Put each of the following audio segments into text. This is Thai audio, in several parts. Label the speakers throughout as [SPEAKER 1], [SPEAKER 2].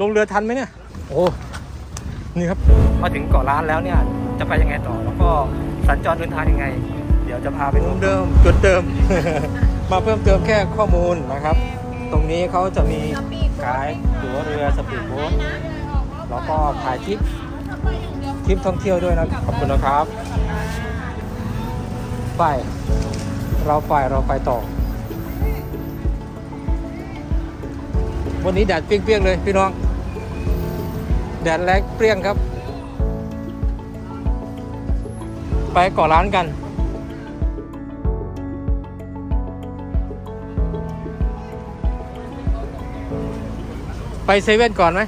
[SPEAKER 1] ลงเรือทันไหมเนี่ย โอ้ นี่ครับ มาถึงเกาะล้านแล้วเนี่ย จะไปยังไงต่อ แล้วก็สัญจรเดินทางยังไง เดี๋ยวจะพาไปนุ่มเดิมจุดเดิม มาเพิ่มเติมแค่ข้อมูลนะครับ ตรงนี้เขาจะมีขายตั๋วเรือสปีดโบ๊ทแล้วก็ถ่ายคลิปคลิปท่องเที่ยวด้วยนะขอบคุณนะครับ ไป เราไปเราไปต่อ วันนี้แดดเปรี้ยงๆเลยพี่น้อง แดดแรงเปรี้ยงครับ ไปก่อร้านกันไปเซเว่นก่อนไหม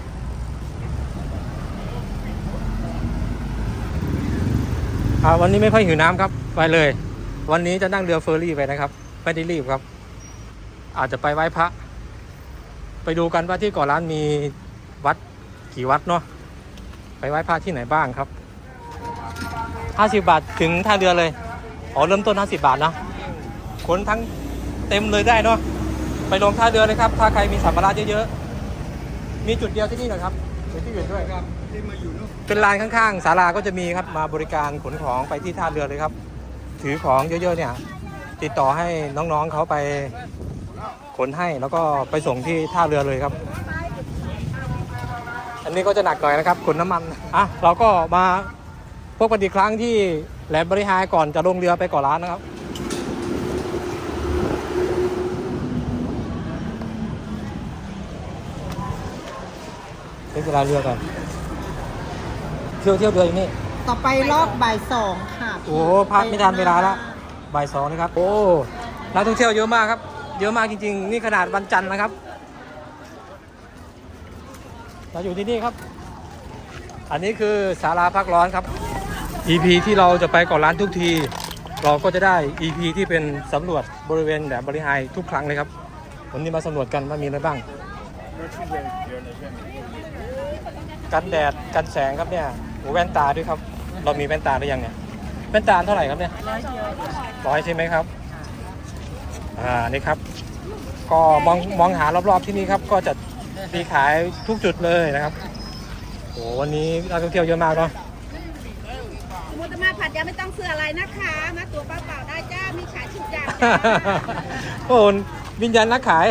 [SPEAKER 1] วันนี้ไม่ค่อยหิวน้ำครับ ไปเลย วันนี้จะนั่งเรือเฟอร์รี่ไปนะครับ ไม่ได้รีบครับ อาจจะไปไหว้พระ ไปดูกันว่าที่เก่อร้านมีวัด กี่วัดเนาะไปไหว้พระที่ไหนบ้างครับ 50 บาทถึงท่าเรือเลยอ๋อเริ่มต้น 50 บาทนะขนทั้งเต็มเลยได้เนาะไปลงท่าเรือเลยครับ ถ้าใครมีสัมภาระเยอะๆ มีจุดเดียวที่นี่เหรอครับหรือที่อื่นด้วย
[SPEAKER 2] ครับที่มาอยู่เนอะ
[SPEAKER 1] เป็นลานข้างๆศาลาก็จะมีครับมาบริการขนของไปที่ท่าเรือเลยครับ ถือของเยอะๆเนี่ย ติดต่อให้น้องๆเขาไปขนให้แล้วก็ไปส่งที่ท่าเรือเลยครับ อันนี้ก็จะหนักหน่อยนะครับขนน้ำมันอะเราก็มาพบกันอีกครั้งที่แหลมบริหารก่อนจะลงเรือไปเก่อร้านนะครับเช็คเวลาเรือก่อนเที่ยวเที่ยวเรืออยู่นี่
[SPEAKER 3] ต่อไปรอบบ่ายสองค่ะ
[SPEAKER 1] โอ้พลาดไม่ทันเวลาละบ่ายสองนะครับ โอ้นักท่องเที่ยวเยอะมากครับ เยอะมากจริง ๆ นี่ขนาดวันจันทร์นะครับ เราอยู่ที่นี่ครับ อันนี้คือศาลาพักร้อนครับ EP ที่เราจะไปเก่อนร้านทุกที เราก็จะได้ EP ที่เป็นสำรวจบริเวณแบบบริหารทุกครั้งเลยครับวันนี้มาสำรวจกันว่ามีอะไรบ้าง กันแดดกันแสงครับเนี่ยโอ้แว่นตาด้วยครับ เรามีแว่นตาหรือยังเนี่ยแว่นตาเท่าไหร่ครับเนี่ยร้อยใช่ไหมครับอ่านี่ครับ ก็มองมองหารอบๆที่นี่ครับก็จะ มีขายทุกจุดเลยนะครับโอ้วันนี้นักท่องเที่ยวเยอะมากเนาะ
[SPEAKER 4] สมมติมาผัดยาไม่ต้องซื้ออะไรนะคะ มาตัวเปล่าๆได้จ้า มีขายชุดยาง
[SPEAKER 1] โอ้วิญญาณนักขาย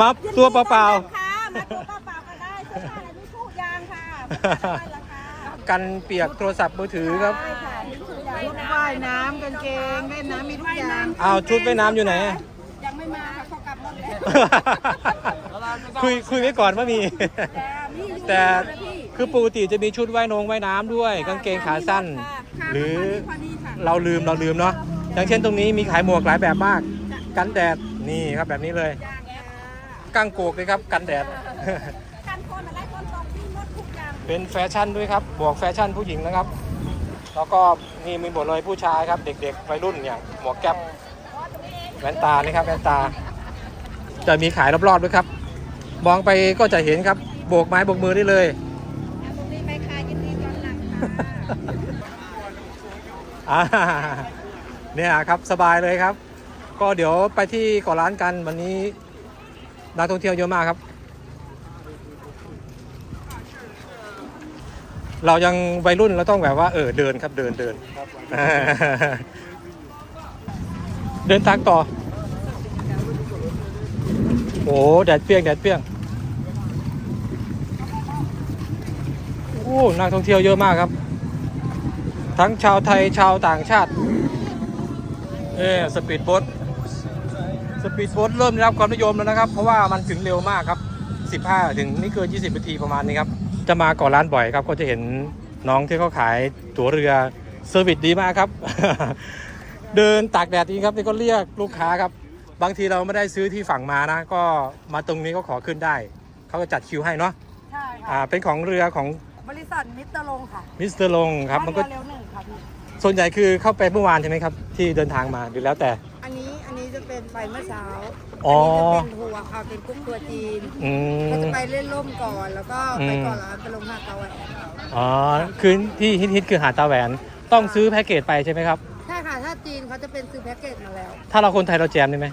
[SPEAKER 1] มาตัวเปล่า
[SPEAKER 4] ค่ะมาตัวเปล่าๆก็ได้เสื้อผ้าอะไรมีชุดยางค่ะได้ราคา
[SPEAKER 1] ๆกันเปียกโทรศัพท์มือถือครับ
[SPEAKER 4] ได้ค่ะมีชุดยาง
[SPEAKER 3] ชุดว่ายน้ำกางเกงเล่นน้ำมีทุกอย่าง
[SPEAKER 1] อ้าวชุดว่ายน้ำอยู่ไหน
[SPEAKER 4] ยังไม่มาค่ะเขากลับหมดแล้ว
[SPEAKER 1] คุยคุยไว้ก่อนว่ามี
[SPEAKER 4] มีอยู่
[SPEAKER 1] แต่
[SPEAKER 4] นะพี่
[SPEAKER 1] คือปกติจะมีชุดว่ายนงว่ายน้ำด้วย กางเกงขาสั้น
[SPEAKER 4] ค่ะ
[SPEAKER 1] หรือ
[SPEAKER 4] พอดีค่ะ
[SPEAKER 1] เราลืมเราลืมเนาะอย่างเช่นตรงนี้มีขายหมวกหลายแบบมาก กันแดดนี่ครับแบบนี้เลย
[SPEAKER 4] ยางค่ะ
[SPEAKER 1] กั้งโกกเลยครับกันแดด
[SPEAKER 4] กันคนอะไรคนตกที่หมดทุกอย่าง
[SPEAKER 1] เป็นแฟชั่นด้วยครับหมวกแฟชั่นผู้หญิงนะครับ แล้วก็นี่มีหมดเลยผู้ชายครับ เด็กๆวัยรุ่นอย่างหมวกแก๊ปแว่นตานี่ครับแว่นตา จะมีขายรอบๆด้วยครับ มองไปก็จะเห็นครับ โบกไม้โบกมือได้เลย
[SPEAKER 4] เอาตรงนี้ไปค่ะยินดีต้อนรับค่ะ
[SPEAKER 1] อ่าเนี่ยครับสบายเลยครับ ก็เดี๋ยวไปที่เกาะล้านกันวันนี้นักท่องเที่ยวเยอะมากครับ เรายังวัยรุ่นเราต้องแบบว่าเออเดินครับเดินเดินเดินทางต่อ โอ้แดดเปรี้ยงแดดเปรี้ยงโอ้ นักท่องเที่ยวเยอะมากครับ ทั้งชาวไทยชาวต่างชาติ เออสปีดโบ๊ทสปีดโบ๊ทเริ่มได้รับความนิยมแล้วนะครับ เพราะว่ามันถึงเร็วมากครับ 15 ถึงไม่เกิน 20 นาทีประมาณนี้ครับ จะมาก่อนร้านบ่อยครับก็จะเห็นน้องที่เขาขายตั๋วเรือเซอร์วิสดีมากครับ เดินตากแดดจริงครับนี่ก็เรียกลูกค้าครับ บางทีเราไม่ได้ซื้อที่ฝั่งมานะ ก็มาตรงนี้ก็ขอขึ้นได้ เขาก็จัดคิวให้เนาะ
[SPEAKER 3] ใช่ค่ะ
[SPEAKER 1] อ่าเป็นของเรือของ
[SPEAKER 3] บริษัทมิสเตอร์ลงค่ะ
[SPEAKER 1] มิสเตอร์ลงครับมันก็
[SPEAKER 3] เร็วหนึ่งค่ะพี่
[SPEAKER 1] ส่วนใหญ่คือเข้าไปเมื่อวานใช่ไหมครับ ที่เดินทางมาหรือแล้วแต่
[SPEAKER 3] อันนี้อันนี้จะเป็นไปเมื่อเช้า
[SPEAKER 1] อ๋อ
[SPEAKER 3] อันนี้จะเป็นทัวร์ค่ะเป็นกรุ๊ปทัวร์จีน
[SPEAKER 1] อื
[SPEAKER 3] ก็จะ
[SPEAKER 1] ม
[SPEAKER 3] ไปเล่นร่มก่อนแล้วก็ไป
[SPEAKER 1] อืม
[SPEAKER 3] ก่อนร้านไปลงหาดตะวัน
[SPEAKER 1] อ๋อคือที่ฮิตๆคือหาดตาแหวนต้องซื้อแพ็กเกจไปใช่ไหมครับ
[SPEAKER 3] ใช่ค่ะถ้าจีนเขาจะเป็นซื้อแพ็กเกจมาแล้ว
[SPEAKER 1] ถ้าเราคนไทยเราแจมได้ไหม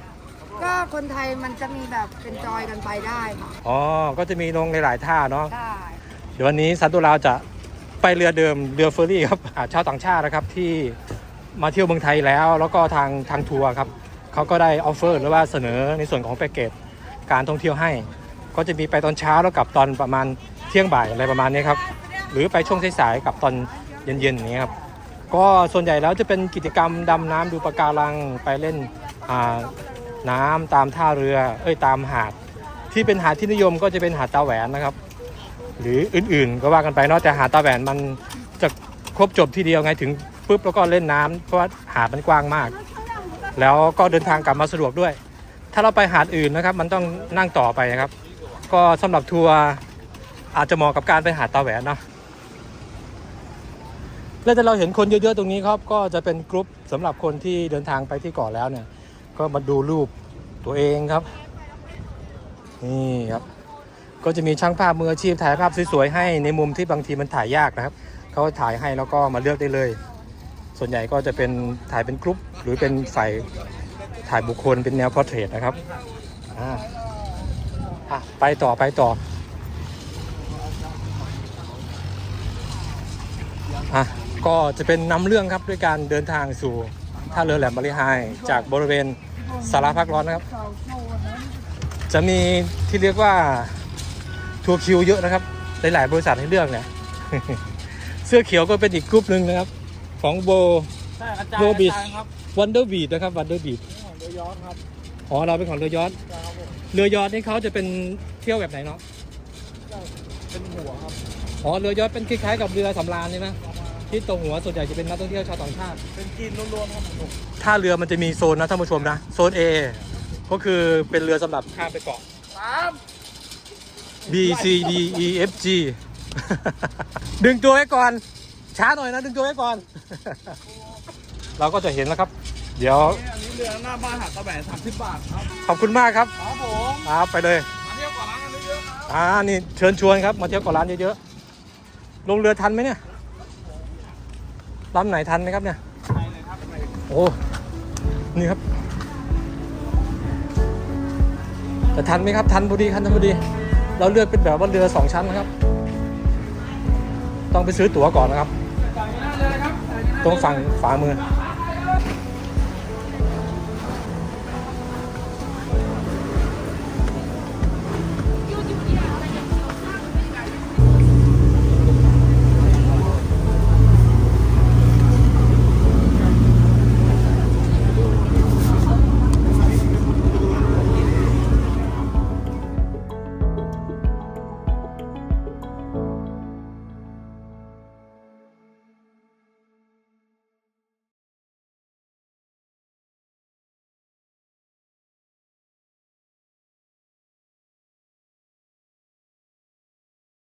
[SPEAKER 3] ก็คนไทยมันจะมีแบบเป็นจอยกันไปได้ค่ะ
[SPEAKER 1] อ๋อก็จะมีลงในหลายท่าเนาะ
[SPEAKER 3] ได้
[SPEAKER 1] เดี๋ยววันนี้ซันตุลาจะไปเรือเดิมเรือเฟอร์รี่ครับชาวต่างชาตินะครับที่มาเที่ยวเมืองไทยแล้ว แล้วก็ทางทางทัวร์ครับเขาก็ได้ออฟเฟอร์หรือว่าเสนอในส่วนของแพ็กเกจการท่องเที่ยวให้ ก็จะมีไปตอนเช้าแล้วกลับตอนประมาณเที่ยงบ่ายอะไรประมาณนี้ครับหรือไปช่วงสายๆกับตอนเย็นๆอย่างนี้ครับก็ส่วนใหญ่แล้วจะเป็นกิจกรรมดำน้ำดูปะการังไปเล่นน้ำตามท่าเรือเอ้ยตามหาด ที่เป็นหาดที่นิยมก็จะเป็นหาดตาแหวนนะครับ หรืออื่นๆ ก็ว่ากันไปเนาะแต่หาดตาแหวนมันจะครบจบทีเดียวไงถึงปุ๊บแล้วก็เล่นน้ำเพราะว่าหาดมันกว้างมาก แล้วก็เดินทางกลับมาสะดวกด้วย ถ้าเราไปหาดอื่นนะครับ มันต้องนั่งต่อไปนะครับ ก็สำหรับทัวร์อาจจะเหมาะกับการไปหาดตาแหวนเนาะแล้วแต่เราเห็นคนเยอะๆตรงนี้ครับ ก็จะเป็นกรุ๊ปสำหรับคนที่เดินทางไปที่เกาะแล้วเนี่ย ก็มาดูรูปตัวเองครับ นี่ครับ ก็จะมีช่างภาพมืออาชีพถ่ายภาพสวยๆให้ในมุมที่บางทีมันถ่ายยากนะครับเขาถ่ายให้แล้วก็มาเลือกได้เลย ส่วนใหญ่ก็จะเป็นถ่ายเป็นกรุ๊ปหรือเป็นฝ่ายถ่ายบุคคลเป็นแนวพอร์เทรตนะครับอ่าอะไปต่อไปต่ออะก็จะเป็นนำเรื่องครับด้วยการเดินทางสู่ท่าเรือแหลมบริหายจากบริเวณสาราพักร้อนนะครับ จะมีที่เรียกว่า ทัวร์คิวเยอะนะครับ หลาย ๆ บริษัทให้เลือกเนี่ย เสื้อเขียวก็เป็นอีกกลุ่มหนึ่งนะครับ ของโบ
[SPEAKER 2] ใช่อาจารย์
[SPEAKER 1] โบบิส
[SPEAKER 2] อาจารย์ครับ
[SPEAKER 1] วันเดอร์บีดนะครับวันเดอร์บีด
[SPEAKER 2] ของเรือยอชต์ครับ
[SPEAKER 1] อ๋อเราเป็นของเรือยอชต์
[SPEAKER 2] ใช่ครับผม
[SPEAKER 1] เรือยอชต์นี่เขาจะเป็นเที่ยวแบบไหนเนาะ
[SPEAKER 2] เป็นหัวครับ
[SPEAKER 1] อ๋อเรือยอชต์เป็นคล้ายๆกับเรือสำราญใช่ไหมที่ตรงหัวส่วนใหญ่จะเป็นนักท่องเที่ยวชาวต่างชาติ
[SPEAKER 2] เป็นจีนล้วนๆครับผม
[SPEAKER 1] ท่าเรือมันจะมีโซนนะท่านผู้ชมนะ โซน A ก็คือเป็นเรือสำหรับข้ามไปเกาะ
[SPEAKER 2] สาม
[SPEAKER 1] B C D E F G ดึงตัวไว้ก่อน ช้าหน่อยนะ ดึงตัวไว้ก่อน เราก็จะเห็นแล้วครับ เดี๋ยว
[SPEAKER 2] อันนี้เรือหน้าบ้านหาดตะแหวนสามสิบบาทครับ
[SPEAKER 1] ขอบคุณมากครับ
[SPEAKER 2] ครับผม
[SPEAKER 1] ครับไปเลย
[SPEAKER 2] มาเที่ยวก่อนร้านกันเยอะๆครับ
[SPEAKER 1] อ่านี่เชิญชวนครับ มาเที่ยวเกาะล้านเยอะๆลงเรือทันไหมเนี่ยลำไหนทันไหมครับเนี่ย
[SPEAKER 2] ไปเลยครับไป
[SPEAKER 1] โอ้ นี่ครับ จะทันไหมครับ ทันพอดีทันพอดี เราเลือกเป็นแบบว่าเรือสองชั้นนะครับ ต้องไปซื้อตั๋วก่อนนะครับ
[SPEAKER 2] จ่ายเงินได้เลยครับจ่ายเงินได้เลย
[SPEAKER 1] ตรงฝั่งฝามือ